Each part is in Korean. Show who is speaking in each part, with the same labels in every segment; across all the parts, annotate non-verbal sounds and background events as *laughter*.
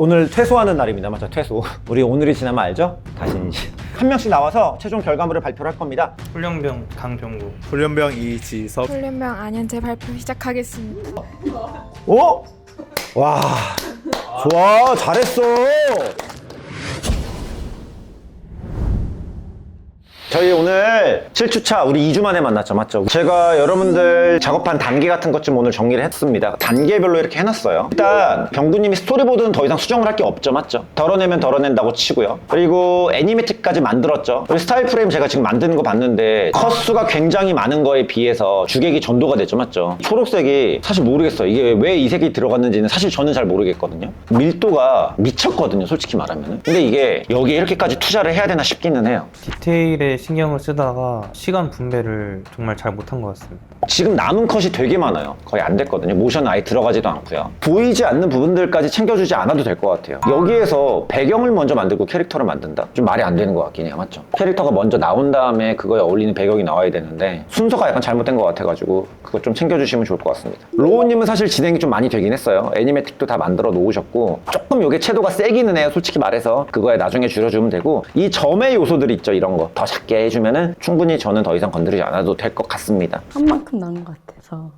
Speaker 1: 오늘 퇴소하는 날입니다. 맞죠? 퇴소. *laughs* 우리 오늘이 지나면 알죠? 다시 한 명씩 나와서 최종 결과물을 발표를 할 겁니다.
Speaker 2: 훈련병 강병구
Speaker 3: 훈련병 이지섭
Speaker 4: 훈련병 안현재 발표 시작하겠습니다.
Speaker 1: 오? 와, 좋아, 잘했어. 저희 오늘 7주차 우리 2주 만에 만났죠 맞죠? 제가 여러분들 작업한 단계 같은 것 좀 오늘 정리를 했습니다. 단계별로 이렇게 해놨어요. 일단 병구님이 스토리보드는 더 이상 수정을 할 게 없죠 맞죠? 덜어내면 덜어낸다고 치고요. 그리고 애니메틱까지 만들었죠. 그리고 스타일 프레임 제가 지금 만드는 거 봤는데 컷수가 굉장히 많은 거에 비해서 주객이 전도가 됐죠 맞죠? 초록색이 사실 모르겠어요. 이게 왜 이 색이 들어갔는지는 사실 저는 잘 모르겠거든요. 밀도가 미쳤거든요 솔직히 말하면 근데 이게 여기에 이렇게까지 투자를 해야 되나 싶기는 해요.
Speaker 2: 디테일에 신경을 쓰다가 시간 분배를 정말 잘 못한 것 같습니다.
Speaker 1: 지금 남은 컷이 되게 많아요. 거의 안 됐거든요. 모션 아예 들어가지도 않고요. 보이지 않는 부분들까지 챙겨주지 않아도 될 것 같아요. 여기에서 배경을 먼저 만들고 캐릭터를 만든다? 좀 말이 안 되는 것 같긴 해요. 맞죠? 캐릭터가 먼저 나온 다음에 그거에 어울리는 배경이 나와야 되는데 순서가 약간 잘못된 것 같아가지고 그거 좀 챙겨주시면 좋을 것 같습니다. 로우님은 사실 진행이 좀 많이 되긴 했어요. 애니메틱도 다 만들어 놓으셨고 조금 요게 채도가 세기는 해요. 솔직히 말해서 그거에 나중에 줄여주면 되고 이 점의 요소들 있죠. 이런 거 더 작게 해주면은 충분히 저는 더 이상 건드리지 않아도 될 것 같습니다.
Speaker 5: 한 만큼 나는 것 같아서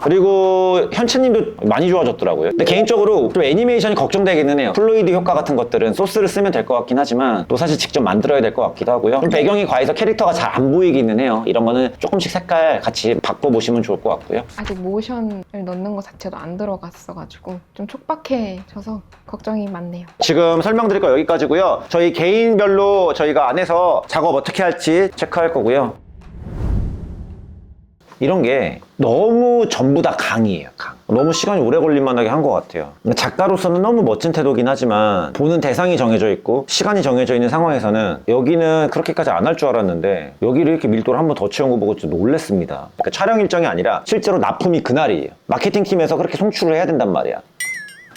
Speaker 1: 그리고 현채님도 많이 좋아졌더라고요. 근데 개인적으로 좀 애니메이션이 걱정되기는 해요. 플루이드 효과 같은 것들은 소스를 쓰면 될 것 같긴 하지만 또 사실 직접 만들어야 될 것 같기도 하고요. 좀 배경이 과해서 캐릭터가 잘 안 보이기는 해요. 이런 거는 조금씩 색깔 같이 바꿔보시면 좋을 것 같고요.
Speaker 4: 아직 모션을 넣는 것 자체도 안 들어갔어가지고 좀 촉박해져서 걱정이 많네요.
Speaker 1: 지금 설명드릴 거 여기까지고요. 저희 개인별로 저희가 안에서 작업 어떻게 할지 체크할 거고요. 이런 게 너무 전부 다 강이에요, 강. 너무 시간이 오래 걸릴 만하게 한 것 같아요. 작가로서는 너무 멋진 태도긴 하지만 보는 대상이 정해져 있고 시간이 정해져 있는 상황에서는 여기는 그렇게까지 안 할 줄 알았는데 여기를 이렇게 밀도를 한 번 더 채운 거 보고 좀 놀랬습니다. 그러니까 촬영 일정이 아니라 실제로 납품이 그날이에요. 마케팅 팀에서 그렇게 송출을 해야 된단 말이야.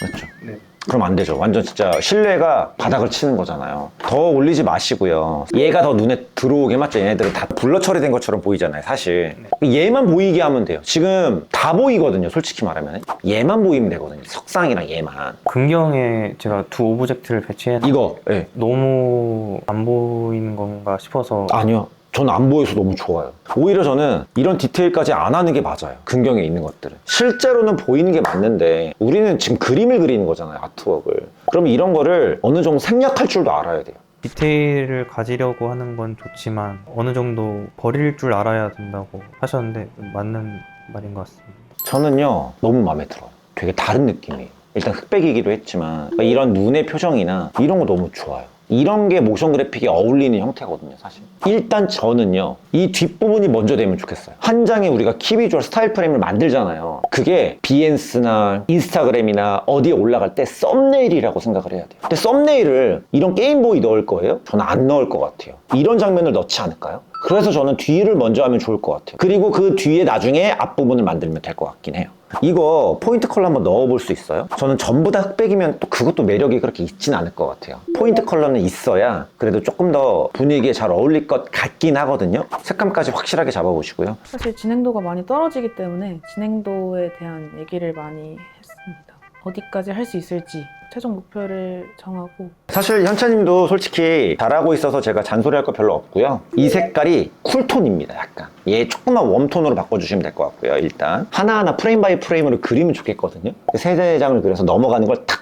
Speaker 1: 맞죠?
Speaker 2: 네.
Speaker 1: 그럼 안 되죠. 완전 진짜 신뢰가 바닥을 치는 거잖아요. 더 올리지 마시고요. 얘가 더 눈에 들어오게 맞죠? 얘네들은 다 블러 처리된 것처럼 보이잖아요, 사실. 얘만 보이게 하면 돼요. 지금 다 보이거든요, 솔직히 말하면. 얘만 보이면 되거든요. 석상이랑 얘만.
Speaker 2: 근경에 제가 두 오브젝트를 배치해
Speaker 1: 이거, 예.
Speaker 2: 너무 안 보이는 건가 싶어서
Speaker 1: 아니요. 저는 안 보여서 너무 좋아요. 오히려 저는 이런 디테일까지 안 하는 게 맞아요. 근경에 있는 것들은. 실제로는 보이는 게 맞는데 우리는 지금 그림을 그리는 거잖아요, 아트웍을. 그럼 이런 거를 어느 정도 생략할 줄도 알아야 돼요.
Speaker 2: 디테일을 가지려고 하는 건 좋지만 어느 정도 버릴 줄 알아야 된다고 하셨는데 맞는 말인 것 같습니다.
Speaker 1: 저는요 너무 마음에 들어요 되게 다른 느낌이에요 일단 흑백이기도 했지만 이런 눈의 표정이나 이런 거 너무 좋아요 이런 게 모션 그래픽에 어울리는 형태거든요 사실. 일단 저는요 이 뒷부분이 먼저 되면 좋겠어요. 한 장에 우리가 키비주얼 스타일 프레임을 만들잖아요. 그게 비엔스나 인스타그램이나 어디에 올라갈 때 썸네일이라고 생각을 해야 돼요. 근데 썸네일을 이런 게임보이 넣을 거예요? 저는 안 넣을 것 같아요. 이런 장면을 넣지 않을까요? 그래서 저는 뒤를 먼저 하면 좋을 것 같아요. 그리고 그 뒤에 나중에 앞부분을 만들면 될 것 같긴 해요. 이거 포인트 컬러 한번 넣어볼 수 있어요? 저는 전부 다 흑백이면 또 그것도 매력이 그렇게 있진 않을 것 같아요. 포인트 컬러는 있어야 그래도 조금 더 분위기에 잘 어울릴 것 같긴 하거든요. 색감까지 확실하게 잡아보시고요.
Speaker 5: 사실 진행도가 많이 떨어지기 때문에 진행도에 대한 얘기를 많이 했습니다. 어디까지 할 수 있을지 최종 목표를 정하고
Speaker 1: 사실 현차님도 솔직히 잘하고 있어서 제가 잔소리할 거 별로 없고요. 이 색깔이 쿨톤입니다, 약간. 얘 조금만 웜톤으로 바꿔주시면 될 것 같고요, 일단. 하나하나 프레임 바이 프레임으로 그리면 좋겠거든요. 세대 장을 그려서 넘어가는 걸 탁, 탁, 탁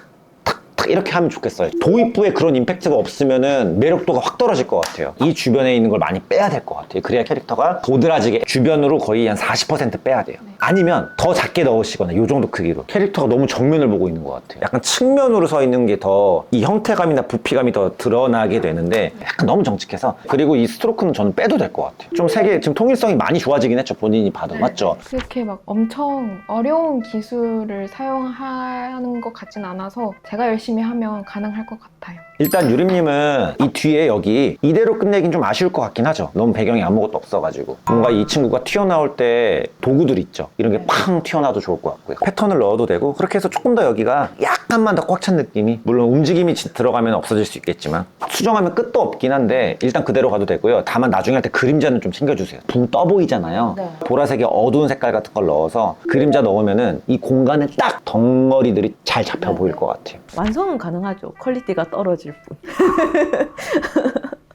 Speaker 1: 이렇게 하면 좋겠어요. 도입부에 그런 임팩트가 없으면은 매력도가 확 떨어질 것 같아요. 이 주변에 있는 걸 많이 빼야 될 것 같아요. 그래야 캐릭터가 도드라지게 주변으로 거의 한 40% 빼야 돼요. 아니면 더 작게 넣으시거나 이 정도 크기로 캐릭터가 너무 정면을 보고 있는 것 같아요. 약간 측면으로 서 있는 게 더 이 형태감이나 부피감이 더 드러나게 되는데 약간 너무 정직해서 그리고 이 스트로크는 저는 빼도 될 것 같아요. 좀 색의 지금 통일성이 많이 좋아지긴 했죠. 본인이 봐도 맞죠?
Speaker 4: 그렇게 막 엄청 어려운 기술을 사용하는 것 같진 않아서 제가 열심히 하면 가능할 것 같아요.
Speaker 1: 일단 유림님은 이 뒤에 여기 이대로 끝내긴 좀 아쉬울 것 같긴 하죠. 너무 배경이 아무것도 없어가지고 뭔가 이 친구가 튀어나올 때 도구들 있죠. 이런 게 팡 튀어나와도 좋을 것 같고요. 패턴을 넣어도 되고 그렇게 해서 조금 더 여기가 약간만 더 꽉 찬 느낌이 물론 움직임이 지- 들어가면 없어질 수 있겠지만 수정하면 끝도 없긴 한데 일단 그대로 가도 되고요. 다만 나중에 할 때 그림자는 좀 챙겨주세요. 붕 떠 보이잖아요.
Speaker 5: 네.
Speaker 1: 보라색의 어두운 색깔 같은 걸 넣어서 그림자 넣으면은 이 공간에 딱 덩어리들이 잘 잡혀 보일 것 같아요.
Speaker 3: 완성은 가능하죠. 퀄리티가 떨어질 뿐.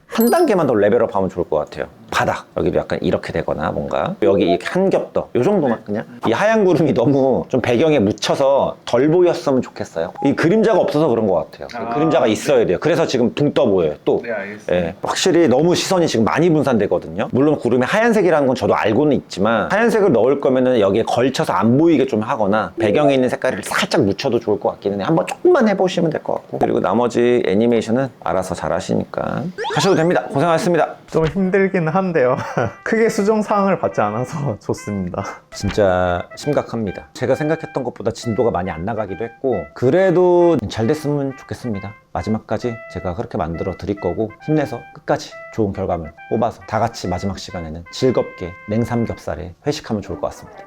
Speaker 1: 한 단계만 더 레벨업 하면 좋을 것 같아요. 바닥 여기도 약간 이렇게 되거나 뭔가 여기 이렇게 한겹 더 이 정도만 그냥 이 하얀 구름이 너무 좀 배경에 묻혀서 덜 보였으면 좋겠어요. 이 그림자가 없어서 그런 것 같아요.
Speaker 6: 아.
Speaker 1: 그림자가 있어야 돼요. 그래서 지금 붕 떠 보여요. 또
Speaker 6: 네, 알겠습니다.
Speaker 1: 예, 확실히 너무 시선이 지금 많이 분산되거든요. 물론 구름이 하얀색이라는 건 저도 알고는 있지만 하얀색을 넣을 거면은 여기에 걸쳐서 안 보이게 좀 하거나 배경에 있는 색깔을 살짝 묻혀도 좋을 것 같기는 해. 한번 조금만 해보시면 될 것 같고 그리고 나머지 애니메이션은 알아서 잘 하시니까 하셔도 됩니다. 고생하셨습니다.
Speaker 7: 좀 힘들긴 한데요. *laughs* 크게 수정 사항을 받지 않아서 *laughs* 좋습니다.
Speaker 1: 진짜 심각합니다. 제가 생각했던 것보다 진도가 많이 안 나가기도 했고 그래도 잘 됐으면 좋겠습니다. 마지막까지 제가 그렇게 만들어 드릴 거고 힘내서 끝까지 좋은 결과물 뽑아서 다 같이 마지막 시간에는 즐겁게 냉삼겹살에 회식하면 좋을 것 같습니다.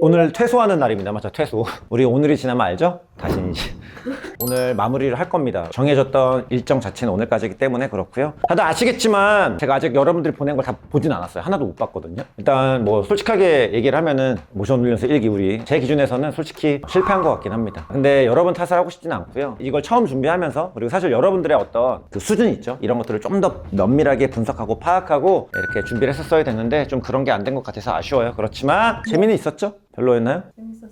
Speaker 1: 오늘 퇴소하는 날입니다. 맞죠? 퇴소. 우리 오늘이 지나면 알죠? 다시 이제 *laughs* 오늘 마무리를 할 겁니다. 정해졌던 일정 자체는 오늘까지이기 때문에 그렇고요. 다들 아시겠지만 제가 아직 여러분들이 보낸 걸 다 보진 않았어요. 하나도 못 봤거든요. 일단 뭐 솔직하게 얘기를 하면은 모션 훈련소 일기 우리 제 기준에서는 솔직히 실패한 것 같긴 합니다. 근데 여러분 탓을 하고 싶지는 않고요. 이걸 처음 준비하면서 그리고 사실 여러분들의 어떤 그 수준 있죠. 이런 것들을 좀 더 면밀하게 분석하고 파악하고 이렇게 준비를 했었어야 됐는데 좀 그런 게 안 된 것 같아서 아쉬워요. 그렇지만 재미는 있었죠? 별로였나요?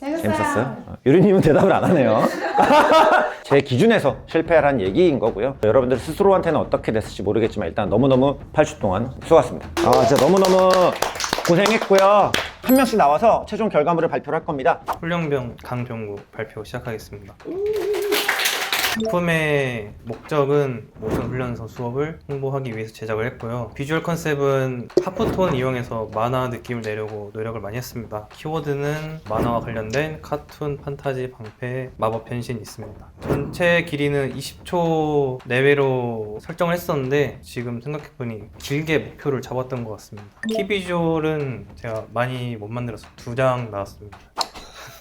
Speaker 1: 재밌었어요? 어, 유리님은 대답을 안 하네요. *laughs* 제 기준에서 실패하라는 얘기인 거고요. 여러분들 스스로한테는 어떻게 됐을지 모르겠지만 일단 너무너무 8주 동안 수고하셨습니다. 아, 진짜 너무너무 고생했고요. 한 명씩 나와서 최종 결과물을 발표를 할 겁니다.
Speaker 2: 훈련병 강병구 발표 시작하겠습니다. 작품의 목적은 모션 훈련소 수업을 홍보하기 위해서 제작을 했고요. 비주얼 컨셉은 하프톤 이용해서 만화 느낌을 내려고 노력을 많이 했습니다. 키워드는 만화와 관련된 카툰, 판타지, 방패, 마법 변신이 있습니다. 전체 길이는 20초 내외로 설정을 했었는데 지금 생각해보니 길게 목표를 잡았던 것 같습니다. 키 비주얼은 제가 많이 못 만들어서 두 장 나왔습니다.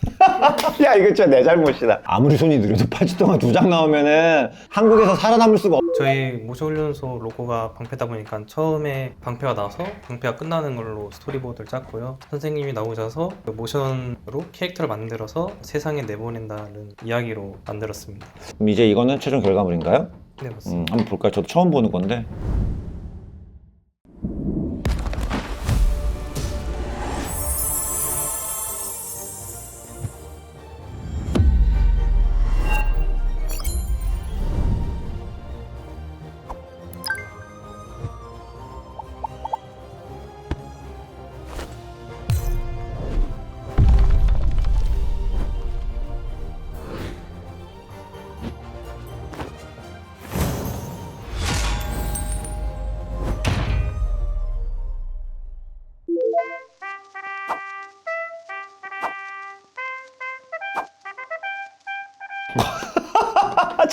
Speaker 2: *laughs*
Speaker 1: 야, 이거 진짜 내 잘못이다. 아무리 손이 느려도 8주 동안 두 장 나오면은 한국에서 살아남을 수가 없...
Speaker 2: 저희 모셔훈련소 로고가 방패다 보니까 처음에 방패가 나와서 방패가 끝나는 걸로 스토리보드를 짰고요. 선생님이 나오셔서 그 모션으로 캐릭터를 만들어서 세상에 내보낸다는 이야기로 만들었습니다.
Speaker 1: 그럼 이제 이거는 최종 결과물인가요?
Speaker 2: 네, 맞습니다.
Speaker 1: 음, 한번 볼까요? 저도 처음 보는 건데.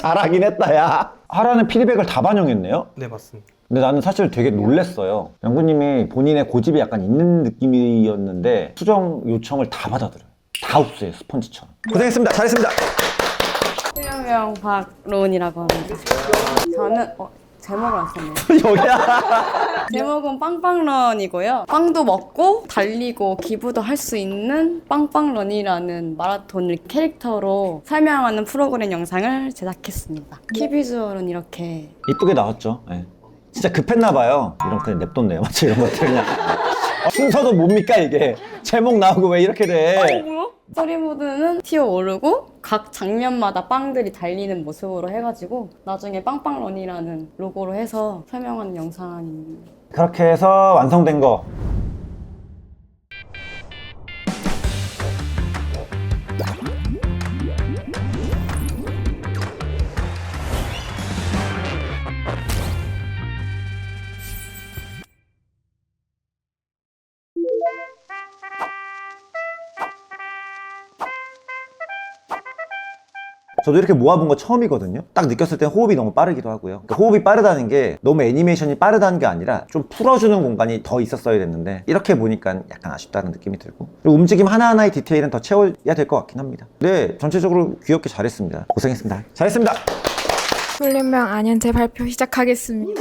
Speaker 1: 잘하긴 했다, 야. 하라는 피드백을 다 반영했네요.
Speaker 2: 네, 맞습니다.
Speaker 1: 근데 나는 사실 되게 놀랬어요. 양구님이 본인의 고집이 약간 있는 느낌이었는데 수정 요청을 다 받아들여요. 다 흡수해요, 스펀지처럼. 고생했습니다. 잘했습니다.
Speaker 8: 훈련병 박로운이라고 합니다. 저는 어, 제목을 안 썼네요.
Speaker 1: 여기야. *laughs*
Speaker 8: 제목은 빵빵런이고요. 빵도 먹고 달리고 기부도 할 수 있는 빵빵런이라는 마라톤을 캐릭터로 설명하는 프로그램 영상을 제작했습니다. 키비주얼은 이렇게
Speaker 1: 이쁘게 나왔죠. 예. 진짜 급했나봐요. 이런 거 그냥 냅뒀네요. *laughs* 마치 이런 것들 그냥. 어, 순서도 뭡니까, 이게? 제목 나오고 왜 이렇게 돼?
Speaker 8: 스토리보드는 튀어 오르고 각 장면마다 빵들이 달리는 모습으로 해가지고 나중에 빵빵런이라는 로고로 해서 설명하는 영상입니다.
Speaker 1: 그렇게 해서 완성된 거. 저도 이렇게 모아본 거 처음이거든요. 딱 느꼈을 때 호흡이 너무 빠르기도 하고요. 그러니까 호흡이 빠르다는 게 너무 애니메이션이 빠르다는 게 아니라 좀 풀어주는 공간이 더 있었어야 됐는데 이렇게 보니까 약간 아쉽다는 느낌이 들고 그리고 움직임 하나하나의 디테일은 더 채워야 될 것 같긴 합니다. 네, 전체적으로 귀엽게 잘했습니다. 고생했습니다. 잘했습니다.
Speaker 6: 훈련병 안현재 발표 시작하겠습니다.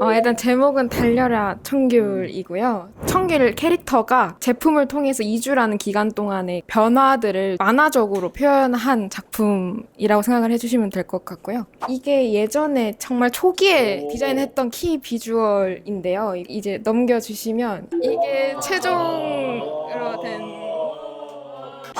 Speaker 6: 어, 일단 제목은 달려라 청귤이고요. 청귤 캐릭터가 제품을 통해서 2주라는 기간 동안의 변화들을 만화적으로 표현한 작품이라고 생각을 해주시면 될 것 같고요. 이게 예전에 정말 초기에 디자인했던 키 비주얼인데요. 이제 넘겨주시면 이게 최종으로 된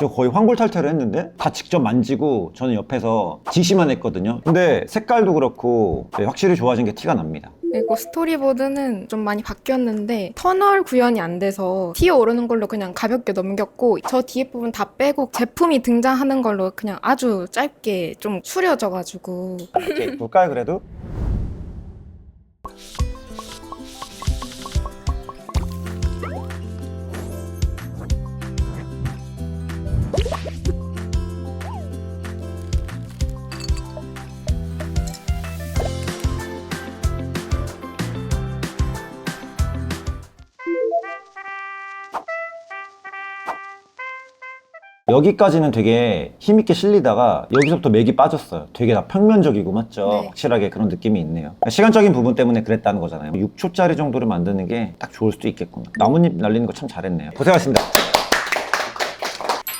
Speaker 1: 저 거의 황골탈퇴를 했는데 다 직접 만지고 저는 옆에서 지시만 했거든요. 근데 색깔도 그렇고 네, 확실히 좋아진 게 티가 납니다.
Speaker 6: 그리고 스토리보드는 좀 많이 바뀌었는데 터널 구현이 안 돼서 티어 오르는 걸로 그냥 가볍게 넘겼고 저 뒤에 부분 다 빼고 제품이 등장하는 걸로 그냥 아주 짧게 좀 추려져가지고
Speaker 1: 오케이, 볼까요 그래도? 여기까지는 되게 힘있게 실리다가 여기서부터 맥이 빠졌어요. 되게 다 평면적이고 맞죠?
Speaker 6: 네.
Speaker 1: 확실하게 그런 느낌이 있네요. 시간적인 부분 때문에 그랬다는 거잖아요. 6초짜리 정도를 만드는 게 딱 좋을 수도 있겠구나. 나뭇잎 날리는 거 참 잘했네요. 고생하셨습니다.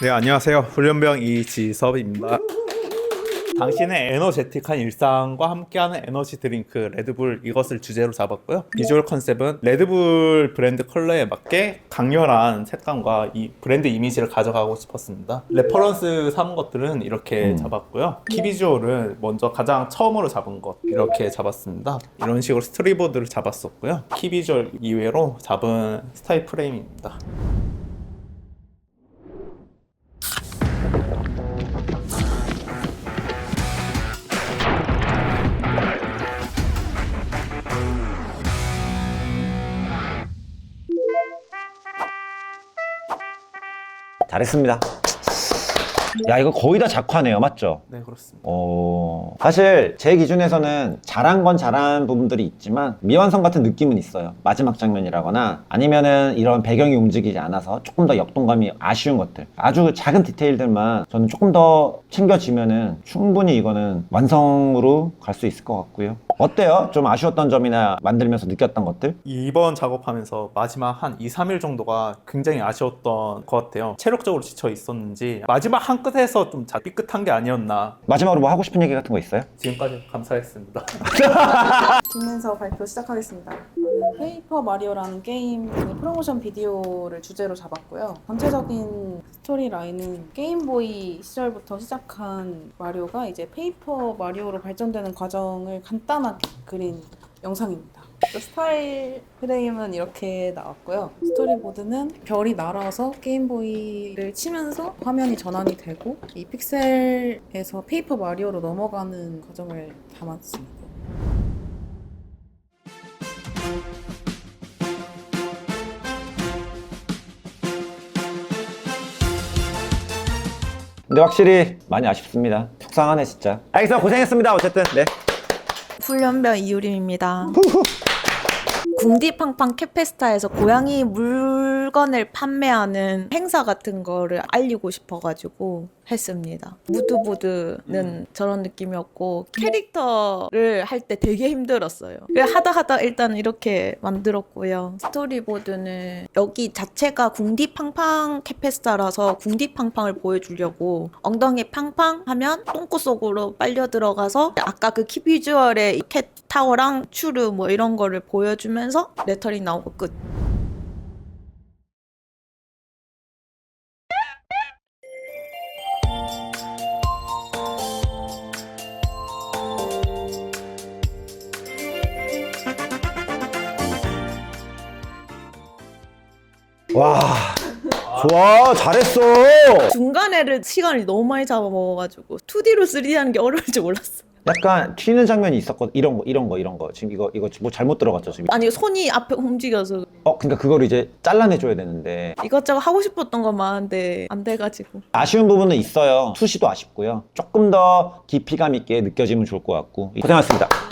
Speaker 7: 네, 안녕하세요. 훈련병 이지섭입니다. 당신의 에너제틱한 일상과 함께하는 에너지 드링크 레드불 이것을 주제로 잡았고요. 비주얼 컨셉은 레드불 브랜드 컬러에 맞게 강렬한 색감과 이 브랜드 이미지를 가져가고 싶었습니다. 레퍼런스 삼은 것들은 이렇게
Speaker 1: 음.
Speaker 7: 잡았고요. 키 비주얼은 먼저 가장 처음으로 잡은 것 이렇게 잡았습니다. 이런 식으로 스토리보드를 잡았었고요. 키 비주얼 이외로 잡은 스타일 프레임입니다.
Speaker 1: 잘했습니다. 야 이거 거의 다 작화네요. 맞죠?
Speaker 7: 네, 그렇습니다.
Speaker 1: 어, 사실 제 기준에서는 잘한 건 잘한 부분들이 있지만 미완성 같은 느낌은 있어요. 마지막 장면이라거나 아니면은 이런 배경이 움직이지 않아서 조금 더 역동감이 아쉬운 것들. 아주 작은 디테일들만 저는 조금 더 챙겨지면은 충분히 이거는 완성으로 갈 수 있을 것 같고요. 어때요? 좀 아쉬웠던 점이나 만들면서 느꼈던 것들?
Speaker 7: 이번 작업하면서 마지막 한 2, 3일 정도가 굉장히 아쉬웠던 것 같아요. 체력적으로 지쳐 있었는지 마지막 한 끝에서 좀 자- 삐끗한 게 아니었나.
Speaker 1: 마지막으로 뭐 하고 싶은 얘기 같은 거 있어요?
Speaker 7: 지금까지 감사했습니다. *laughs*
Speaker 5: 김민서 발표 시작하겠습니다. 저는 페이퍼 마리오라는 게임 프로모션 비디오를 주제로 잡았고요. 전체적인 스토리 라인은 게임보이 시절부터 시작한 마리오가 이제 페이퍼 마리오로 발전되는 과정을 간단하게 그린 영상입니다. 또 스타일 프레임은 이렇게 나왔고요. 스토리보드는 별이 날아서 게임보이를 치면서 화면이 전환이 되고 이 픽셀에서 페이퍼 마리오로 넘어가는 과정을 담았습니다.
Speaker 1: 근데 확실히 많이 아쉽습니다. 속상하네 진짜. 알겠습니다. 고생했습니다. 어쨌든 네.
Speaker 9: 훈련병 이유림입니다. 궁디팡팡 캐페스타에서 고양이 물 건을 판매하는 행사 같은 거를 알리고 싶어가지고 했습니다. 무드보드는 저런 느낌이었고 캐릭터를 할 때 되게 힘들었어요. 그래서 하다 하다 일단 이렇게 만들었고요. 스토리보드는 여기 자체가 궁디팡팡 캐페스타라서 궁디팡팡을 보여주려고 엉덩이 팡팡 하면 똥꼬 속으로 빨려 들어가서 아까 그 키 비주얼의 이캣 타워랑 추르 뭐 이런 거를 보여주면서 레터링 나오고 끝.
Speaker 1: 좋아. 잘했어.
Speaker 9: 중간에를 시간을 너무 많이 잡아먹어가지고 2D로 3D 하는 게 어려울 줄 몰랐어.
Speaker 1: 약간 튀는 장면이 있었거든. 이런 거, 이런 거, 이런 거. 지금 이거 이거 뭐 잘못 들어갔죠 지금.
Speaker 9: 아니 손이 앞에 움직여서
Speaker 1: 어, 그러니까 그거를 이제 잘라내줘야 되는데
Speaker 9: 이것저것 하고 싶었던 건 많은데 안 돼가지고
Speaker 1: 아쉬운 부분은 있어요. 수시도 아쉽고요. 조금 더 깊이감 있게 느껴지면 좋을 것 같고 고생하셨습니다.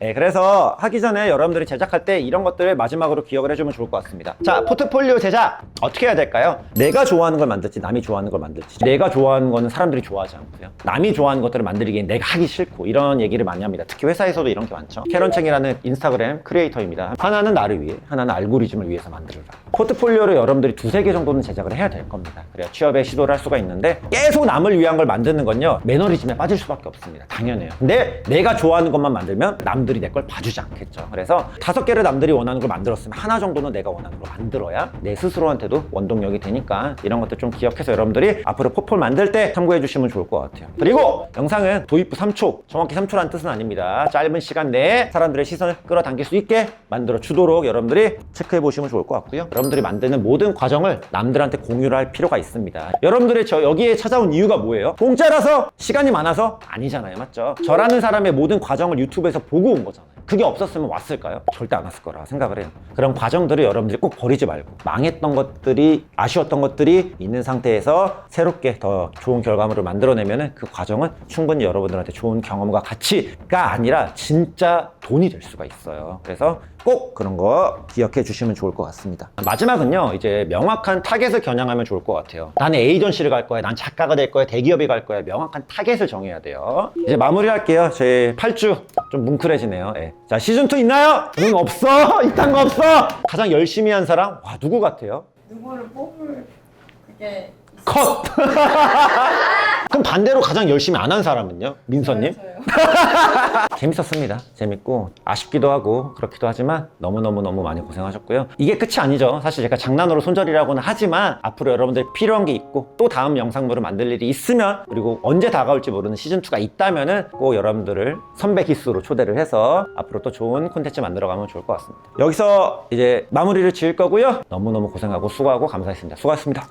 Speaker 1: 네, 그래서 하기 전에 여러분들이 제작할 때 이런 것들을 마지막으로 기억을 해주면 좋을 것 같습니다. 자, 포트폴리오 제작 어떻게 해야 될까요? 내가 좋아하는 걸 만들지, 남이 좋아하는 걸 만들지. 내가 좋아하는 거는 사람들이 좋아하지 않고요. 남이 좋아하는 것들을 만들기엔 내가 하기 싫고 이런 얘기를 많이 합니다. 특히 회사에서도 이런 게 많죠. 캐런챙이라는 인스타그램 크리에이터입니다. 하나는 나를 위해, 하나는 알고리즘을 위해서 만들어라. 포트폴리오를 여러분들이 두세 개 정도는 제작을 해야 될 겁니다. 그래야 취업에 시도를 할 수가 있는데 계속 남을 위한 걸 만드는 건요 매너리즘에 빠질 수밖에 없습니다. 당연해요. 근데 내가 좋아하는 것만 만들면 남들이 내 걸 봐주지 않겠죠. 그래서 다섯 개를 남들이 원하는 걸 만들었으면 하나 정도는 내가 원하는 걸 만들어야 내 스스로한테도 원동력이 되니까 이런 것들 좀 기억해서 여러분들이 앞으로 포폴 만들 때 참고해 주시면 좋을 것 같아요. 그리고 영상은 도입부 3초, 정확히 3초라는 뜻은 아닙니다. 짧은 시간 내에 사람들의 시선을 끌어당길 수 있게 만들어 주도록 여러분들이 체크해 보시면 좋을 것 같고요. 여러분 들이 만드는 모든 과정을 남들한테 공유를 할 필요가 있습니다. 여러분들이 저 여기에 찾아온 이유가 뭐예요? 공짜라서 시간이 많아서 아니잖아요. 맞죠? 저라는 사람의 모든 과정을 유튜브에서 보고 온 거잖아요. 그게 없었으면 왔을까요? 절대 안 왔을 거라 생각을 해요. 그런 과정들을 여러분들이 꼭 버리지 말고 망했던 것들이 아쉬웠던 것들이 있는 상태에서 새롭게 더 좋은 결과물을 만들어내면 그 과정은 충분히 여러분들한테 좋은 경험과 가치가 아니라 진짜 돈이 될 수가 있어요. 그래서 꼭 그런 거 기억해 주시면 좋을 것 같습니다. 마지막은요, 이제 명확한 타겟을 겨냥하면 좋을 것 같아요. 나는 에이전시를 갈 거야, 난 작가가 될 거야, 대기업이 갈 거야. 명확한 타겟을 정해야 돼요. 이제 마무리할게요. 제 8주 좀 뭉클해지네요. 예. 자, 시즌2 있나요? 응, 없어! *laughs* 이딴 거 없어! 가장 열심히 한 사람? 와, 누구 같아요?
Speaker 5: 누구를 뽑을 그게
Speaker 1: 컷! *laughs* 그럼 반대로 가장 열심히 안 한 사람은요? 민서님? *laughs* 재밌었습니다. 재밌고 아쉽기도 하고 그렇기도 하지만 너무너무너무 많이 고생하셨고요. 이게 끝이 아니죠. 사실 제가 장난으로 손절이라고는 하지만 앞으로 여러분들 필요한 게 있고 또 다음 영상물을 만들 일이 있으면 그리고 언제 다가올지 모르는 시즌2가 있다면 은 꼭 여러분들을 선배 기수로 초대를 해서 앞으로 또 좋은 콘텐츠 만들어가면 좋을 것 같습니다. 여기서 이제 마무리를 지을 거고요. 너무너무 고생하고 수고하고 감사했습니다. 수고하셨습니다.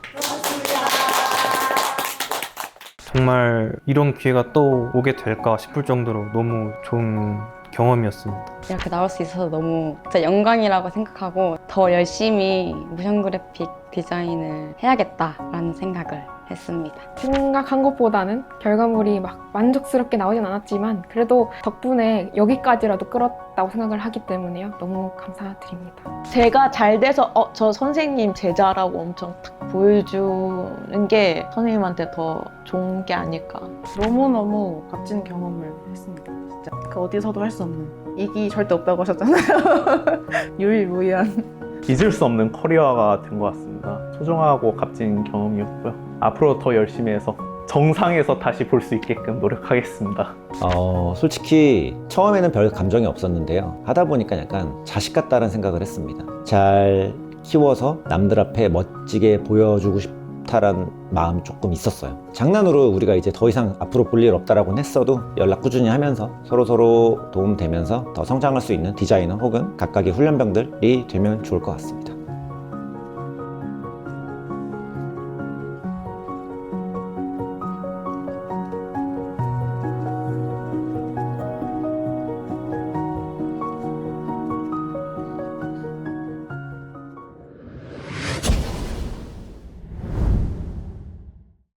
Speaker 2: 정말 이런 기회가 또 오게 될까 싶을 정도로 너무 좋은 경험이었습니다.
Speaker 8: 이렇게 나올 수 있어서 너무 진짜 영광이라고 생각하고 더 열심히 모션 그래픽 디자인을 해야겠다라는 생각을 했습니다.
Speaker 6: 생각한 것보다는 결과물이 막 만족스럽게 나오진 않았지만 그래도 덕분에 여기까지라도 끌었다고 생각을 하기 때문에요. 너무 감사드립니다.
Speaker 3: 제가 잘 돼서 어, 저 선생님 제자라고 엄청 탁 보여주는 게 선생님한테 더 좋은 게 아닐까.
Speaker 5: 너무너무 값진 경험을 했습니다. 진짜 그 어디서도 할 수 없는 이기 절대 없다고 하셨잖아요. *laughs* 유일무이한
Speaker 7: 잊을 수 없는 커리어가 된 것 같습니다. 소중하고 값진 경험이었고요. 앞으로 더 열심히 해서 정상에서 다시 볼 수 있게끔 노력하겠습니다.
Speaker 1: 어, 솔직히 처음에는 별 감정이 없었는데요. 하다 보니까 약간 자식 같다는 생각을 했습니다. 잘 키워서 남들 앞에 멋지게 보여주고 싶다라는 마음이 조금 있었어요. 장난으로 우리가 이제 더 이상 앞으로 볼 일 없다라고는 했어도 연락 꾸준히 하면서 서로서로 도움되면서 더 성장할 수 있는 디자이너 혹은 각각의 훈련병들이 되면 좋을 것 같습니다.